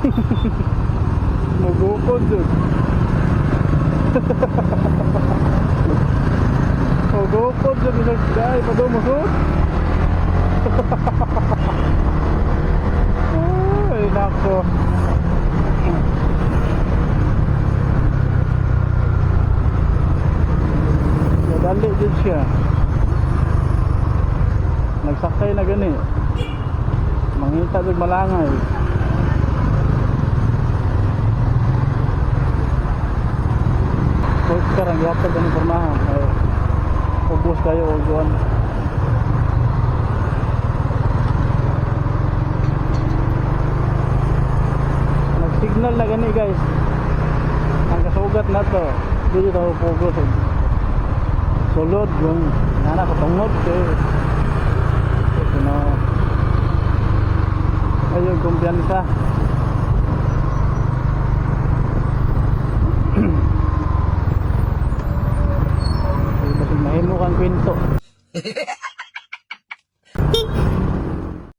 Magupod dun. Magupod dun. Nagday pa daw magut. Ay, nako. Nadali din siya. Nagsakay na gani. Mangita din malangay. Eh. Kung karang yatag ang pormahan, ay ubos kayo o juan. Nag-signal na gani guys. Ang kasugat na to, dito tayo focus. eh. Sulod yung nana katungod kay ito na ayun kumpiyansa. Ay, basig kang kwento.